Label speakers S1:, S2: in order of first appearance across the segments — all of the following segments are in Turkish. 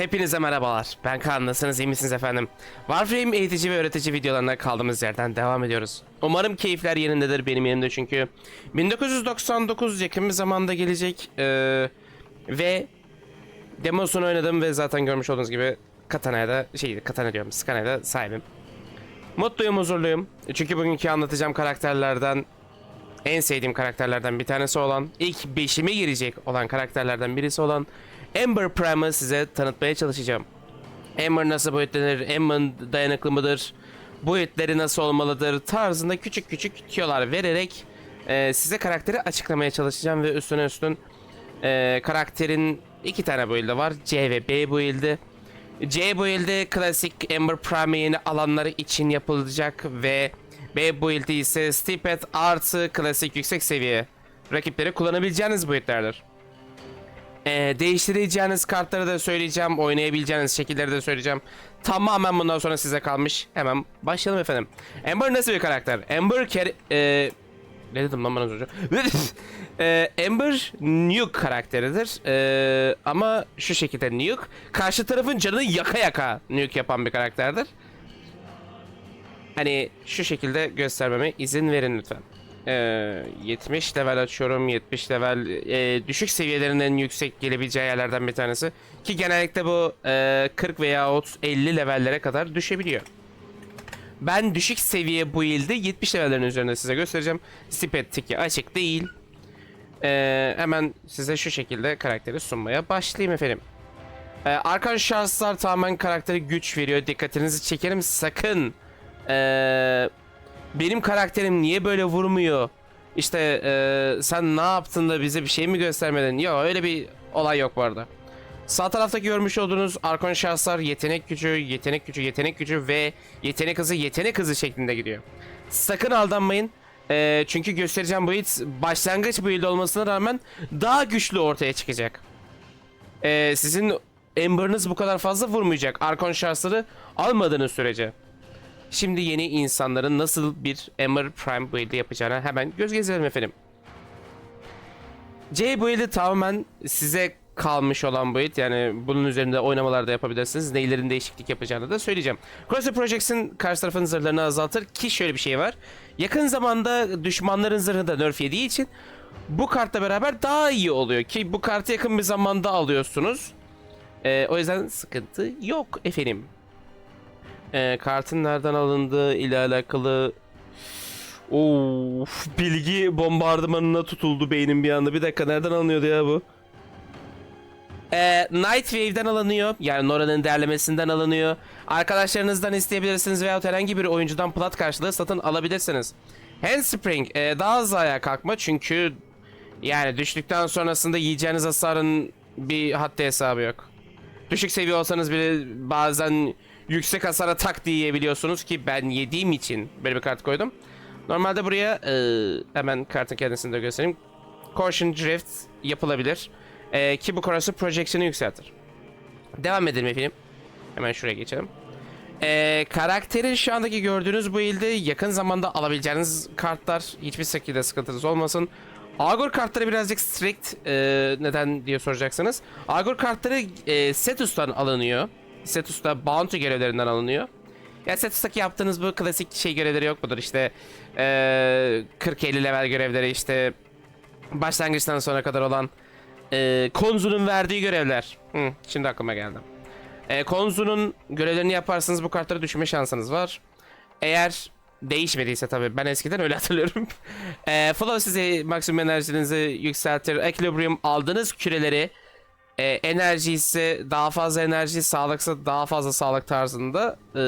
S1: Hepinize merhabalar. Ben Kaan. Nasılsınız? iyi misiniz efendim? Warframe eğitici ve öğretici videolarına kaldığımız yerden devam ediyoruz. Umarım keyifler yerindedir benim yerimde çünkü 1999 yakın bir zamanda gelecek ee, ve demosunu oynadım ve zaten görmüş olduğunuz gibi Katana'ya da şey Katana diyorum Skana'ya da sahibim. Mutluyum, huzurluyum. Çünkü bugünkü anlatacağım karakterlerden en sevdiğim karakterlerden bir tanesi olan, ilk beşime girecek olan karakterlerden birisi olan Ember Prime'ı size tanıtmaya çalışacağım. Ember nasıl boyutlanır, Ember dayanıklı mıdır, boyutları nasıl olmalıdır tarzında küçük küçük tüyolar vererek e, size karakteri açıklamaya çalışacağım ve üstüne üstün e, karakterin iki tane build'i var. C ve B build'i. C build'i klasik Ember Prime yeni alanları için yapılacak ve B build'i ise Stipet artı klasik yüksek seviye rakipleri kullanabileceğiniz build'lerdir. Ee, değiştireceğiniz kartları da söyleyeceğim, oynayabileceğiniz şekilleri de söyleyeceğim. Tamamen bundan sonra size kalmış. Hemen başlayalım efendim. Amber nasıl bir karakter? Amber ker... E, ne dedim lan ben az önce? e, Amber Nuke karakteridir. E, ama şu şekilde Nuke. Karşı tarafın canını yaka yaka Nuke yapan bir karakterdir. Hani şu şekilde göstermeme izin verin lütfen. Ee, 70 level açıyorum. 70 level e, düşük seviyelerin en yüksek gelebileceği yerlerden bir tanesi. Ki genellikle bu e, 40 veya 50 levellere kadar düşebiliyor. Ben düşük seviye build'i 70 levellerin üzerinde size göstereceğim. Stipet tiki açık değil. Ee, hemen size şu şekilde karakteri sunmaya başlayayım efendim. Ee, arkan şanslar tamamen karaktere güç veriyor. Dikkatinizi çekerim sakın. Ee, benim karakterim niye böyle vurmuyor? İşte ee, sen ne yaptın da bize bir şey mi göstermedin? Yok öyle bir olay yok bu arada. Sağ taraftaki görmüş olduğunuz arkon şahslar yetenek gücü, yetenek gücü, yetenek gücü ve yetenek hızı, yetenek hızı şeklinde gidiyor. Sakın aldanmayın. Ee, çünkü göstereceğim build başlangıç build olmasına rağmen daha güçlü ortaya çıkacak. Ee, sizin Ember'ınız bu kadar fazla vurmayacak arkon şahsları almadığınız sürece. Şimdi yeni insanların nasıl bir Ember Prime build'i yapacağına hemen göz gezelim efendim. C build'i tamamen size kalmış olan build. Yani bunun üzerinde oynamalar da yapabilirsiniz. Neylerin değişiklik yapacağını da söyleyeceğim. Crosshair Projects'in karşı tarafın zırhlarını azaltır ki şöyle bir şey var. Yakın zamanda düşmanların zırhı da nerf yediği için bu kartla beraber daha iyi oluyor ki bu kartı yakın bir zamanda alıyorsunuz. Ee, o yüzden sıkıntı yok efendim. Ee, kartın nereden alındığı ile alakalı Of, bilgi bombardımanına tutuldu beynim bir anda. Bir dakika nereden alınıyordu ya bu? Ee, Night Wave'den alınıyor. Yani Nora'nın derlemesinden alınıyor. Arkadaşlarınızdan isteyebilirsiniz veya herhangi bir oyuncudan plat karşılığı satın alabilirsiniz. Handspring e, daha hızlı ayağa kalkma çünkü yani düştükten sonrasında yiyeceğiniz hasarın bir haddi hesabı yok. Düşük seviye olsanız bile bazen yüksek hasara tak diye yiyebiliyorsunuz ki ben yediğim için böyle bir kart koydum. Normalde buraya e, hemen kartın kendisini de göstereyim. Caution Drift yapılabilir. E, ki bu Corrosive Projection'ı yükseltir. Devam edelim efendim. Hemen şuraya geçelim. E, karakterin şu andaki gördüğünüz bu ilde yakın zamanda alabileceğiniz kartlar hiçbir şekilde sıkıntınız olmasın. Agor kartları birazcık strict e, neden diye soracaksınız. Agor kartları e, Setus'tan alınıyor. Setus'ta Bounty görevlerinden alınıyor. Ya Setus'taki yaptığınız bu klasik şey görevleri yok mudur? İşte e, 40-50 level görevleri işte başlangıçtan sonra kadar olan e, Konzu'nun verdiği görevler. Hı, şimdi aklıma geldi. E, Konzu'nun görevlerini yaparsanız bu kartları düşürme şansınız var. Eğer değişmediyse tabii ben eskiden öyle hatırlıyorum. e, Flow size maksimum enerjinizi yükseltir. Equilibrium aldığınız küreleri e, enerji ise daha fazla enerji, sağlıksa daha fazla sağlık tarzında e,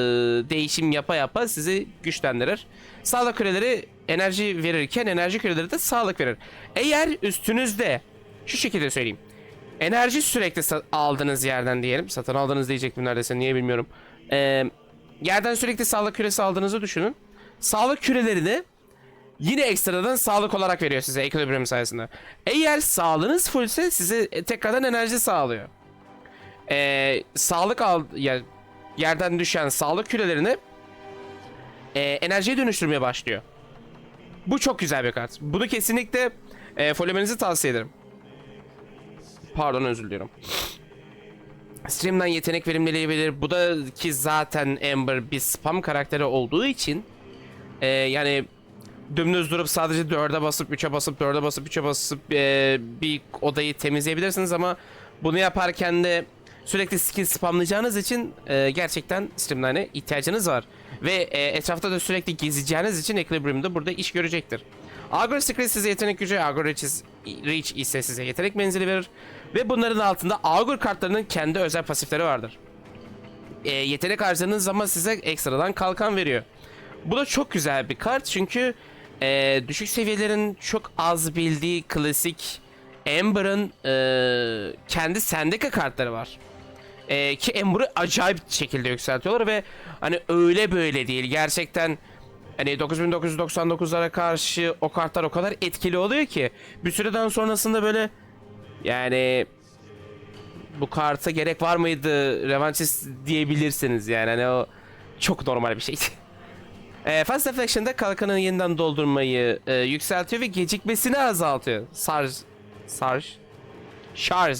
S1: değişim yapa yapa sizi güçlendirir. Sağlık küreleri enerji verirken enerji küreleri de sağlık verir. Eğer üstünüzde şu şekilde söyleyeyim. Enerji sürekli aldığınız yerden diyelim. Satın aldığınız diyecektim neredeyse niye bilmiyorum. E, yerden sürekli sağlık küresi aldığınızı düşünün. Sağlık kürelerini yine ekstradan sağlık olarak veriyor size Equilibrium sayesinde. Eğer sağlığınız fullse size tekrardan enerji sağlıyor. Ee, sağlık al ya, yerden düşen sağlık kürelerini e, enerjiye dönüştürmeye başlıyor. Bu çok güzel bir kart. Bunu kesinlikle e, follemenizi tavsiye ederim. Pardon özür diliyorum. Stream'den yetenek verimliliği Bu da ki zaten Amber bir spam karakteri olduğu için e, yani dümdüz durup sadece 4'e basıp 3'e basıp 4'e basıp 3'e basıp e, bir odayı temizleyebilirsiniz ama bunu yaparken de sürekli skill spamlayacağınız için e, gerçekten Streamline'e ihtiyacınız var. Ve e, etrafta da sürekli gezeceğiniz için Equilibrium'da burada iş görecektir. Agro Secret size yetenek gücü, Agro Reach, is- Reach ise size yetenek menzili verir. Ve bunların altında Agro kartlarının kendi özel pasifleri vardır. E, yetenek harcadığınız zaman size ekstradan kalkan veriyor. Bu da çok güzel bir kart çünkü e, düşük seviyelerin çok az bildiği klasik Amber'ın e, kendi sendika kartları var. E, ki Amber'ı acayip şekilde yükseltiyorlar ve hani öyle böyle değil gerçekten hani 9999'lara karşı o kartlar o kadar etkili oluyor ki bir süreden sonrasında böyle yani bu karta gerek var mıydı revanchist diyebilirsiniz yani hani o çok normal bir şey. E, Fast Deflection'da kalkanı yeniden doldurmayı e, yükseltiyor ve gecikmesini azaltıyor. Sarj. Sarj. Şarj.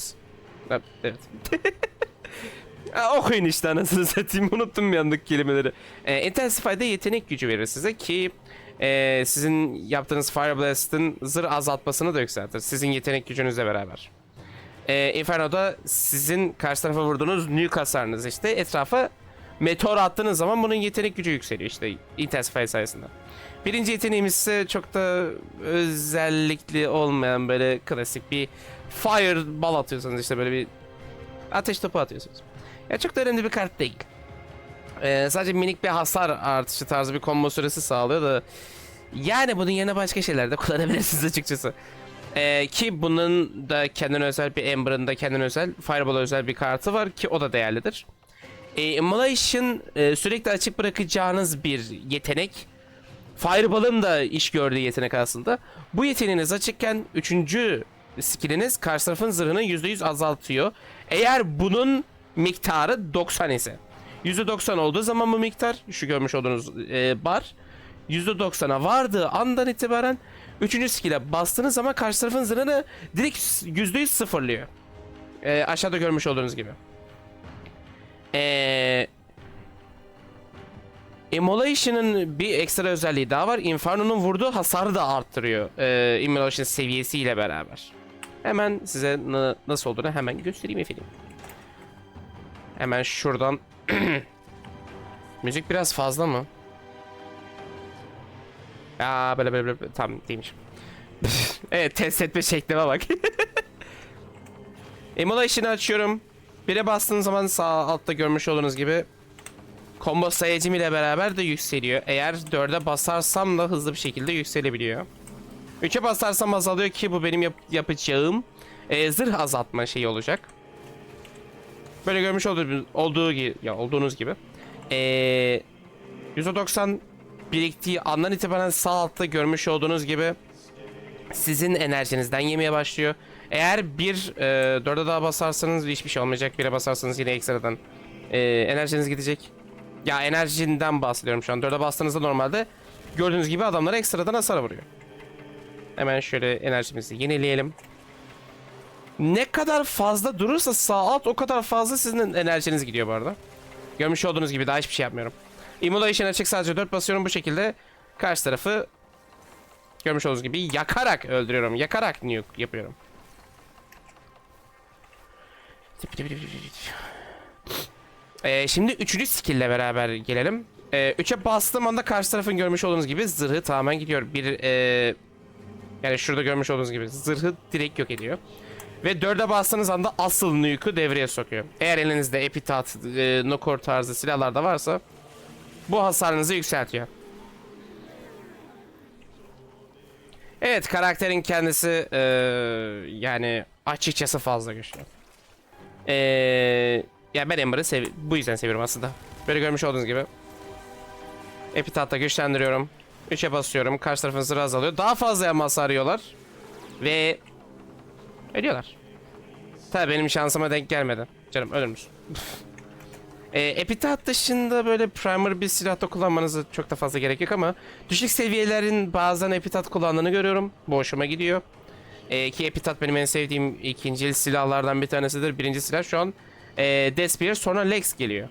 S1: Evet. Okuyun işte anasını satayım unuttum andaki kelimeleri. E, Intensify'da yetenek gücü verir size ki e, sizin yaptığınız Fire Blast'ın zırh azaltmasını da yükseltir. Sizin yetenek gücünüzle beraber. E, Inferno'da sizin karşı tarafa vurduğunuz nuke hasarınız işte etrafa meteor attığınız zaman bunun yetenek gücü yükseliyor işte Intensify sayesinde. Birinci yeteneğimiz ise çok da özellikli olmayan böyle klasik bir fireball atıyorsunuz işte böyle bir ateş topu atıyorsunuz. Ya çok da önemli bir kart değil. Ee, sadece minik bir hasar artışı tarzı bir combo süresi sağlıyor da yani bunun yerine başka şeyler de kullanabilirsiniz açıkçası. Ee, ki bunun da kendine özel bir Ember'ın da kendine özel Fireball'a özel bir kartı var ki o da değerlidir. E, Immolation e, sürekli açık bırakacağınız bir yetenek. Fireball'ın da iş gördüğü yetenek aslında. Bu yeteneğiniz açıkken 3. skilliniz karşı tarafın zırhını %100 azaltıyor. Eğer bunun miktarı 90 ise. %90 olduğu zaman bu miktar şu görmüş olduğunuz e, bar %90'a vardığı andan itibaren 3. skill'e bastığınız zaman karşı tarafın zırhını direkt %100 sıfırlıyor. E, aşağıda görmüş olduğunuz gibi. Ee, Immolation'ın bir ekstra özelliği daha var. Inferno'nun vurduğu hasarı da arttırıyor. Ee, Immolation seviyesiyle beraber. Hemen size na- nasıl olduğunu hemen göstereyim efendim. Hemen şuradan. Müzik biraz fazla mı? Aa böyle böyle böyle. Tamam değilmiş. evet test etme şeklime bak. Immolation'ı açıyorum. Bire bastığınız zaman sağ altta görmüş olduğunuz gibi combo sayacım ile beraber de yükseliyor. Eğer 4'e basarsam da hızlı bir şekilde yükselebiliyor. 3'e basarsam azalıyor ki bu benim yap- yapacağım e, zırh azaltma şeyi olacak. Böyle görmüş olduğu gibi, ya olduğunuz gibi. E, %90 biriktiği andan itibaren sağ altta görmüş olduğunuz gibi sizin enerjinizden yemeye başlıyor. Eğer bir e, dörde daha basarsanız hiçbir şey olmayacak. Bire basarsanız yine ekstradan e, enerjiniz gidecek. Ya enerjinden bahsediyorum şu an. Dörde bastığınızda normalde gördüğünüz gibi adamlara ekstradan hasar vuruyor. Hemen şöyle enerjimizi yenileyelim. Ne kadar fazla durursa sağ alt o kadar fazla sizin enerjiniz gidiyor bu arada. Görmüş olduğunuz gibi daha hiçbir şey yapmıyorum. Immolation açık sadece 4 basıyorum bu şekilde karşı tarafı görmüş olduğunuz gibi yakarak öldürüyorum. Yakarak nuke yapıyorum. Ee, şimdi üçüncü skill ile beraber gelelim. Ee, üçe bastığım anda karşı tarafın görmüş olduğunuz gibi zırhı tamamen gidiyor. Bir e, yani şurada görmüş olduğunuz gibi zırhı direkt yok ediyor. Ve dörde bastığınız anda asıl nuke'u devreye sokuyor. Eğer elinizde epitat, e, nokor tarzı silahlar da varsa bu hasarınızı yükseltiyor. Evet karakterin kendisi e, yani açıkçası fazla güçlü. E, ya ben Ember'ı sev bu yüzden seviyorum aslında. Böyle görmüş olduğunuz gibi. Epitatta güçlendiriyorum. 3'e basıyorum. Karşı tarafın zırhı azalıyor. Daha fazla yama hasar yiyorlar. Ve ölüyorlar. Tabii benim şansıma denk gelmedi. Canım ölür müsün? E, Epitat dışında böyle primer bir silah da kullanmanıza çok da fazla gerek yok ama düşük seviyelerin bazen Epitat kullandığını görüyorum. Bu hoşuma gidiyor. E, ki Epitat benim en sevdiğim ikinci silahlardan bir tanesidir. Birinci silah şu an e, Despear sonra Lex geliyor.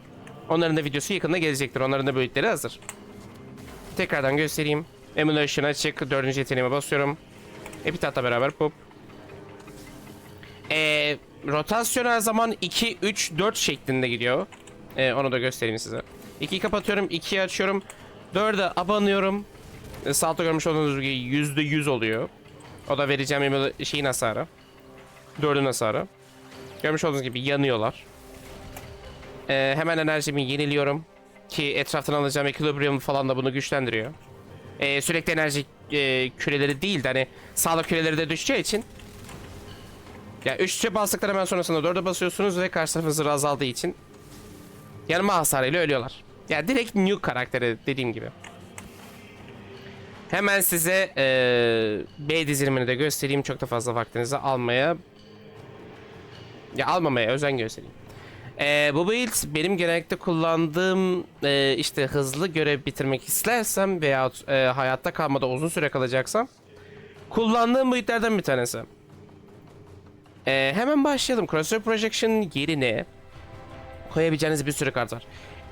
S1: Onların da videosu yakında gelecektir. Onların da boyutları hazır. Tekrardan göstereyim. Emulation açık. Dördüncü yeteneğime basıyorum. Epitap'la beraber pop. Ee, rotasyon her zaman 2, 3, 4 şeklinde gidiyor. Ee, onu da göstereyim size. 2'yi kapatıyorum, 2'yi açıyorum. 4'e abanıyorum. Ee, sağ altta görmüş olduğunuz gibi %100 oluyor. O da vereceğim emula- şeyin hasarı. 4'ün hasarı. Görmüş olduğunuz gibi yanıyorlar. Ee, hemen enerjimi yeniliyorum. Ki etraftan alacağım equilibrium falan da bunu güçlendiriyor. Ee, sürekli enerji e, küreleri değil de hani sağlık küreleri de düşeceği için ya 3'e bastıktan hemen sonrasında 4'e basıyorsunuz ve karşı tarafın zırhı azaldığı için yanma hasarıyla ölüyorlar. Ya direkt new karakteri dediğim gibi. Hemen size e, B dizilimini de göstereyim. Çok da fazla vaktinizi almaya ya almamaya özen göstereyim. E, bu build benim genellikle kullandığım e, işte hızlı görev bitirmek istersem veya e, hayatta kalmada uzun süre kalacaksam kullandığım buildlerden bir tanesi. Ee, hemen başlayalım. Crosshair Projection yerine koyabileceğiniz bir sürü kart var.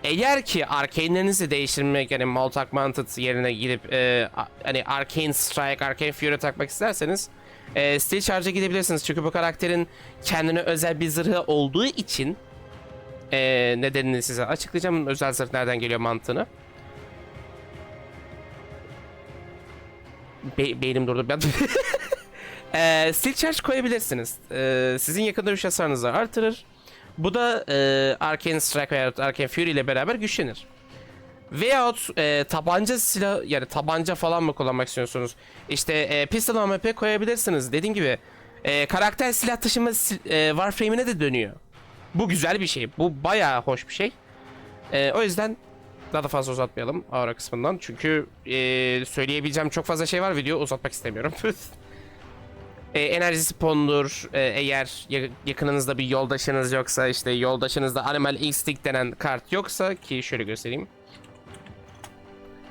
S1: Eğer ki arcane'lerinizi değiştirmek yani multi augmented yerine gidip e, hani Arcane Strike, Arcane Fury takmak isterseniz e, Steel Charge'a gidebilirsiniz. Çünkü bu karakterin kendine özel bir zırhı olduğu için e, nedenini size açıklayacağım. Özel zırh nereden geliyor mantığını. Be- beynim durdu. Ben Ee, Steel Charge koyabilirsiniz. Ee, sizin yakın dövüş hasarınızı artırır. Bu da e, Arcane Strike veya Arcane Fury ile beraber güçlenir. Veyahut e, tabanca silah yani tabanca falan mı kullanmak istiyorsunuz? İşte e, Pistol AMP koyabilirsiniz. Dediğim gibi e, karakter silah taşıma e, Warframe'ine de dönüyor. Bu güzel bir şey. Bu bayağı hoş bir şey. E, o yüzden daha da fazla uzatmayalım aura kısmından. Çünkü e, söyleyebileceğim çok fazla şey var. Video uzatmak istemiyorum. e, enerji spondur e, eğer ya- yakınınızda bir yoldaşınız yoksa işte yoldaşınızda Animal Instinct denen kart yoksa ki şöyle göstereyim.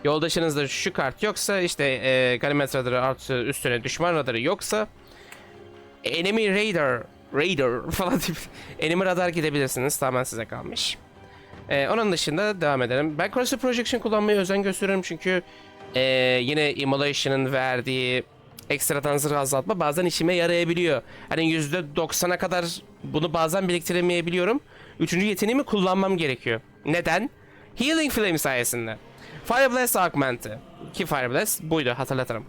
S1: Yoldaşınızda şu kart yoksa işte e, Ganymed radarı artı üstüne düşman radarı yoksa Enemy Radar Radar falan deyip Enemy Radar gidebilirsiniz tamamen size kalmış. E, onun dışında devam edelim. Ben Crosshair Projection kullanmaya özen gösteriyorum çünkü e, yine Immolation'ın verdiği ekstradan zırh azaltma bazen işime yarayabiliyor. Hani %90'a kadar bunu bazen biriktiremeyebiliyorum. Üçüncü yeteneğimi kullanmam gerekiyor. Neden? Healing Flame sayesinde. Fire Blast Augment'ı. Ki Fire Blast buydu hatırlatırım.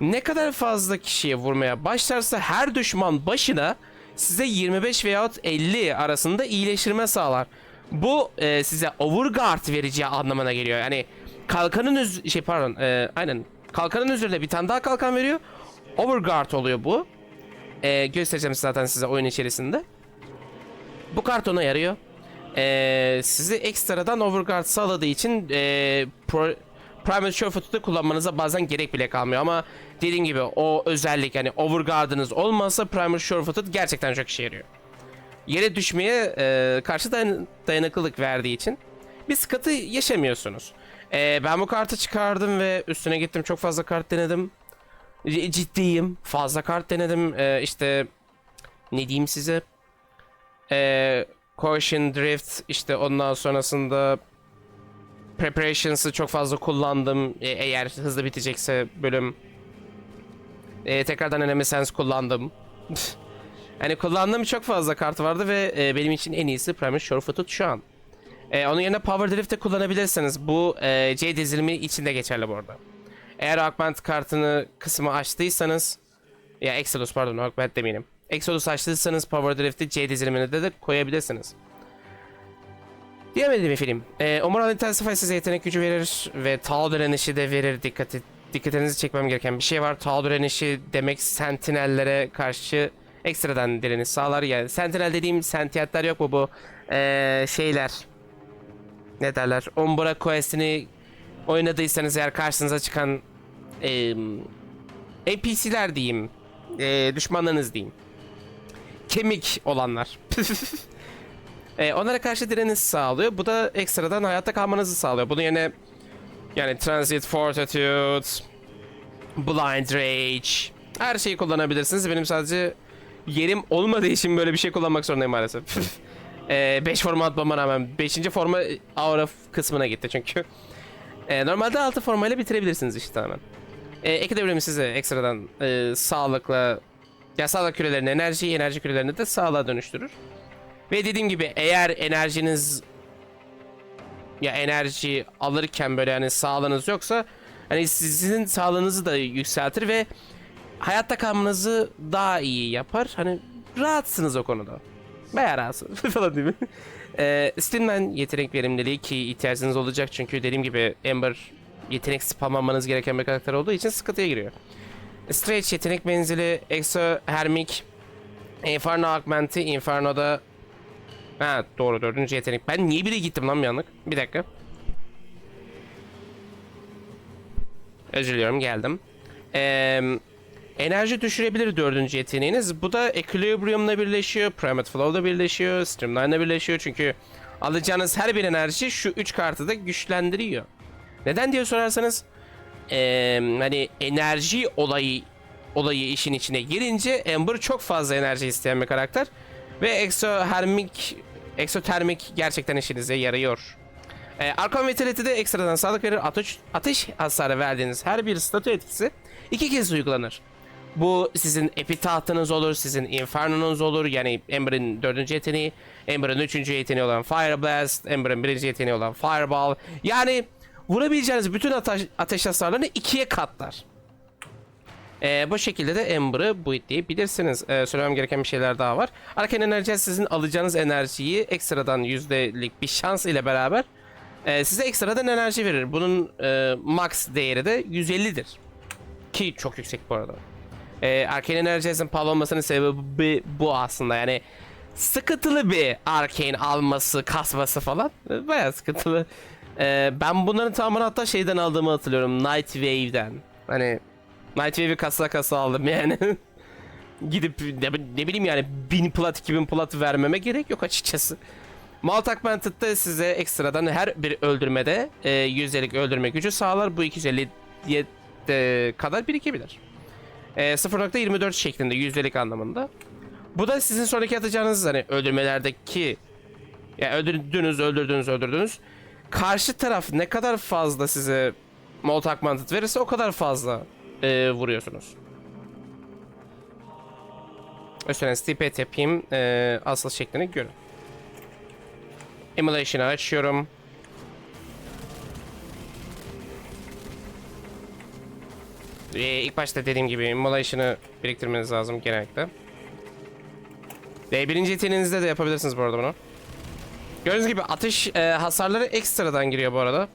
S1: Ne kadar fazla kişiye vurmaya başlarsa her düşman başına size 25 veyahut 50 arasında iyileştirme sağlar. Bu e, size overguard vereceği anlamına geliyor. Yani kalkanın üz şey pardon e, aynen kalkanın üzerinde bir tane daha kalkan veriyor. Overguard oluyor bu. E, göstereceğim zaten size oyun içerisinde. Bu kart ona yarıyor. E, sizi ekstradan overguard sağladığı için e, pro, Primal Surefoot'u kullanmanıza bazen gerek bile kalmıyor ama dediğim gibi o özellik yani overguard'ınız olmasa Primal Surefoot gerçekten çok işe yarıyor. Yere düşmeye e, karşı dayan- dayanıklılık verdiği için bir sıkıntı yaşamıyorsunuz. E, ben bu kartı çıkardım ve üstüne gittim çok fazla kart denedim. C- ciddiyim. Fazla kart denedim. E, işte ne diyeyim size? E, Caution Drift işte ondan sonrasında Preparations'ı çok fazla kullandım. E, eğer hızlı bitecekse bölüm. E, tekrardan Enemy Sense kullandım. hani kullandığım çok fazla kart vardı ve e, benim için en iyisi Primal Surefoot şu an. E, onun yerine Power Drift de kullanabilirsiniz. Bu e, C dizilimi içinde geçerli bu arada. Eğer Augment kartını kısmı açtıysanız ya Exodus pardon Augment demeyelim. Exodus açtıysanız Power Drift'i C dizilimine de, de koyabilirsiniz. Diyemedim efendim. Ee, Umarım Intensify size yetenek gücü verir ve Tau direnişi de verir. Dikkat et, dikkatinizi çekmem gereken bir şey var. Tau direnişi demek sentinellere karşı ekstradan direniş sağlar. Yani sentinel dediğim sentiyatlar yok mu bu ee, şeyler? Ne derler? Umbra Quest'ini oynadıysanız eğer karşınıza çıkan ee, NPC'ler diyeyim. Ee, düşmanlarınız diyeyim. Kemik olanlar. E, onlara karşı direniş sağlıyor. Bu da ekstradan hayatta kalmanızı sağlıyor. Bunun yerine yani Transit Fortitude, Blind Rage her şeyi kullanabilirsiniz. Benim sadece yerim olmadığı için böyle bir şey kullanmak zorundayım maalesef. 5 forma atmama rağmen 5. forma aura kısmına gitti çünkü. E, normalde 6 formayla bitirebilirsiniz işte tamamen. E, ek devrimi size ekstradan e, sağlıkla ya sağlık kürelerini enerji, enerji kürelerini de sağlığa dönüştürür. Ve dediğim gibi eğer enerjiniz ya enerji alırken böyle yani sağlığınız yoksa hani sizin sağlığınızı da yükseltir ve hayatta kalmanızı daha iyi yapar. Hani rahatsınız o konuda. Bayağı rahatsınız falan değil mi? Ee, Steam'den yetenek verimliliği ki ihtiyacınız olacak çünkü dediğim gibi Ember yetenek spamlamanız gereken bir karakter olduğu için sıkıntıya giriyor. Stretch yetenek menzili, Exo Hermik, Inferno Augmenti, Inferno'da Ha doğru dördüncü yetenek. Ben niye bile gittim lan bir anlık? Bir dakika. Özür diliyorum geldim. Ee, enerji düşürebilir dördüncü yeteneğiniz. Bu da Equilibrium'la birleşiyor. Primate Flow'la birleşiyor. Streamline'la birleşiyor. Çünkü alacağınız her bir enerji şu üç kartı da güçlendiriyor. Neden diye sorarsanız ee, hani enerji olayı olayı işin içine girince Ember çok fazla enerji isteyen bir karakter. Ve exotermik exotermik gerçekten işinize yarıyor. Ee, Archon Vitality'de ekstradan sağlık verir. Ateş, ateş hasarı verdiğiniz her bir statü etkisi iki kez uygulanır. Bu sizin epitahtınız olur, sizin infernonuz olur. Yani Ember'in dördüncü yeteneği, Ember'in üçüncü yeteneği olan Fire Blast, Ember'in birinci yeteneği olan Fireball. Yani vurabileceğiniz bütün ateş, ateş hasarlarını ikiye katlar. Ee, bu şekilde de Ember'ı bootlayabilirsiniz. Ee, söylemem gereken bir şeyler daha var. Arcane enerji sizin alacağınız enerjiyi ekstradan yüzdelik bir şans ile beraber e, size ekstradan enerji verir. Bunun e, max değeri de 150'dir. Ki çok yüksek bu arada. E, Arcane enerjisinin pahalı sebebi bu aslında. Yani sıkıntılı bir Arcane alması, kasması falan. E, Bayağı sıkıntılı. E, ben bunların tamamını hatta şeyden aldığımı hatırlıyorum. Night Wave'den. Hani Night Wave'i kasa kasa aldım yani. Gidip ne, ne bileyim yani 1000 plat 2000 plat vermeme gerek yok açıkçası. Malt Augmented'da size ekstradan her bir öldürmede e, yüzdelik öldürme gücü sağlar. Bu 250'ye de kadar birikebilir. E, 0.24 şeklinde yüzdelik anlamında. Bu da sizin sonraki atacağınız hani öldürmelerdeki ya öldürdünüz öldürdünüz öldürdünüz. Karşı taraf ne kadar fazla size Malt Augmented verirse o kadar fazla e, vuruyorsunuz. Üstüne stipet yapayım. E, asıl şeklini görün. Emulation'ı açıyorum. E, ilk başta dediğim gibi emulation'ı biriktirmeniz lazım genellikle. Ve birinci yeteneğinizde de yapabilirsiniz bu arada bunu. Gördüğünüz gibi atış e, hasarları ekstradan giriyor bu arada.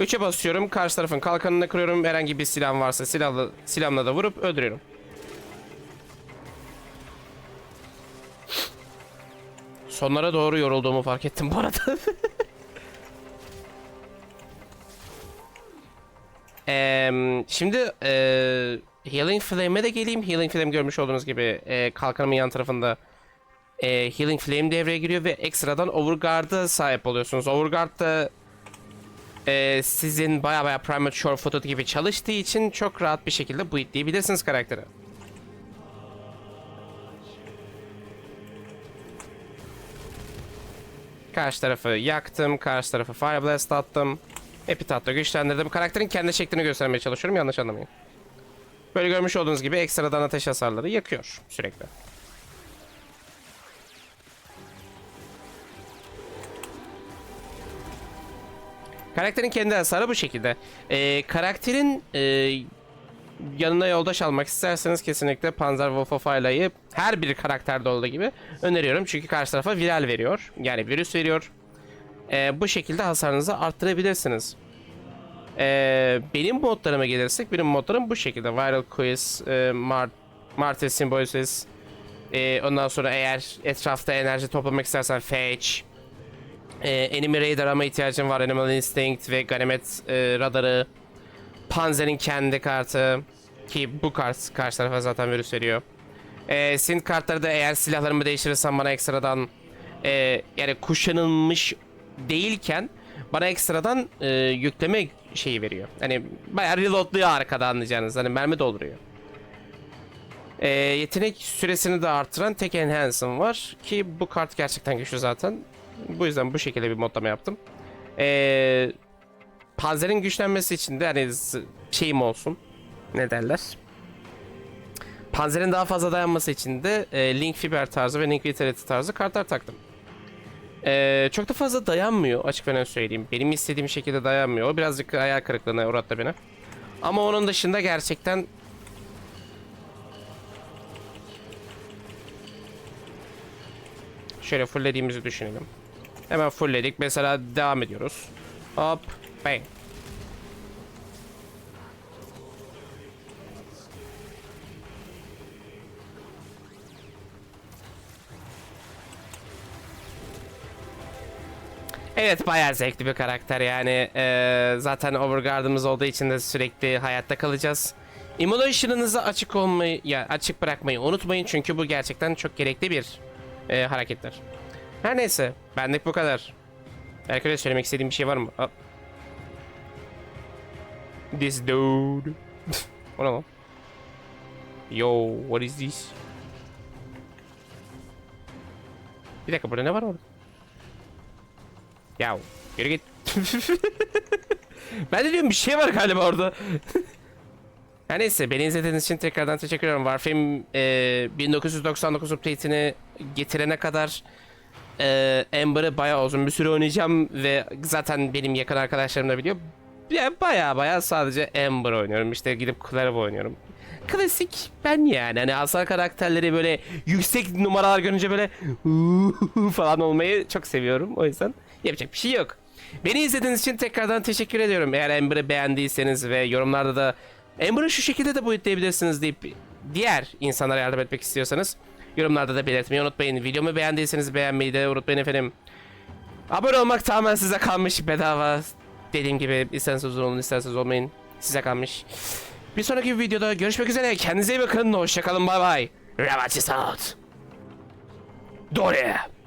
S1: 3'e basıyorum. Karşı tarafın kalkanını kırıyorum. Herhangi bir silahım varsa silahla, silahımla da vurup öldürüyorum. Sonlara doğru yorulduğumu fark ettim bu arada. Eee, şimdi eee Healing Flame'e de geleyim. Healing Flame görmüş olduğunuz gibi eee, kalkanımın yan tarafında eee, Healing Flame devreye giriyor ve ekstradan Overguard'a sahip oluyorsunuz. Overguard da e, sizin baya baya premature photo gibi çalıştığı için çok rahat bir şekilde bootlayabilirsiniz karakteri. Karşı tarafı yaktım, karşı tarafı Fire Blast attım. Epitap'ta güçlendirdim. Karakterin kendi şeklini göstermeye çalışıyorum, yanlış anlamayın. Böyle görmüş olduğunuz gibi ekstradan ateş hasarları yakıyor sürekli. Karakterin kendi hasarı bu şekilde. Ee, karakterin e, yanına yoldaş almak isterseniz kesinlikle Panzer Wolf of Aila'yı her bir karakterde olduğu gibi öneriyorum. Çünkü karşı tarafa viral veriyor. Yani virüs veriyor. Ee, bu şekilde hasarınızı arttırabilirsiniz. Ee, benim modlarıma gelirsek benim modlarım bu şekilde. Viral Quiz, e, Mart Martyr Symbiosis. E, ondan sonra eğer etrafta enerji toplamak istersen Fetch. E, Enemy Radar ama ihtiyacım var. Animal Instinct ve Ganymed e, radarı. Panzer'in kendi kartı. Ki bu kart karşı tarafa zaten virüs veriyor. E, Sint kartları da eğer silahlarımı değiştirirsem bana ekstradan e, yani kuşanılmış değilken bana ekstradan e, yükleme şeyi veriyor. Hani bayağı reloadluyor arkada anlayacağınız. Hani mermi dolduruyor. Ee, yetenek süresini de artıran tek enhance'ım var ki bu kart gerçekten güçlü zaten. Bu yüzden bu şekilde bir modlama yaptım. Ee, panzerin güçlenmesi için de hani şeyim olsun. Ne derler? Panzerin daha fazla dayanması için de e, Link Fiber tarzı ve Link Vitality tarzı kartlar taktım. Ee, çok da fazla dayanmıyor açık ve söyleyeyim. Benim istediğim şekilde dayanmıyor. O birazcık ayağı kırıklığına uğrattı beni. Ama onun dışında gerçekten Şöyle fulllediğimizi düşünelim. Hemen fullledik. Mesela devam ediyoruz. Hop. Bang. Evet bayağı zevkli bir karakter yani Ee, zaten Overguard'ımız olduğu için de sürekli hayatta kalacağız. Immolation'ınızı açık olmayı ya açık bırakmayı unutmayın çünkü bu gerçekten çok gerekli bir e, hareketler. Her neyse benlik bu kadar. Herkese söylemek istediğim bir şey var mı? Aa. This dude. o ne lan? Yo, what is this? Bir dakika burada ne var orada? Ya yürü git. ben de diyorum bir şey var galiba orada. Her neyse beni izlediğiniz için tekrardan teşekkür ederim. Warframe e, 1999 update'ini getirene kadar e, Ember'ı bayağı uzun bir süre oynayacağım ve zaten benim yakın arkadaşlarım da biliyor. Ya bayağı bayağı sadece Ember oynuyorum. İşte gidip Clara oynuyorum. Klasik ben yani. Hani asal karakterleri böyle yüksek numaralar görünce böyle falan olmayı çok seviyorum. O yüzden yapacak bir şey yok. Beni izlediğiniz için tekrardan teşekkür ediyorum. Eğer Ember'ı beğendiyseniz ve yorumlarda da Ember'ı şu şekilde de boyutlayabilirsiniz deyip diğer insanlara yardım etmek istiyorsanız yorumlarda da belirtmeyi unutmayın. Videomu beğendiyseniz beğenmeyi de unutmayın efendim. Abone olmak tamamen size kalmış bedava. Dediğim gibi isterseniz olun isterseniz olmayın. Size kalmış. Bir sonraki videoda görüşmek üzere. Kendinize iyi bakın. Hoşçakalın. Bay bay. Ravachi out. Dore.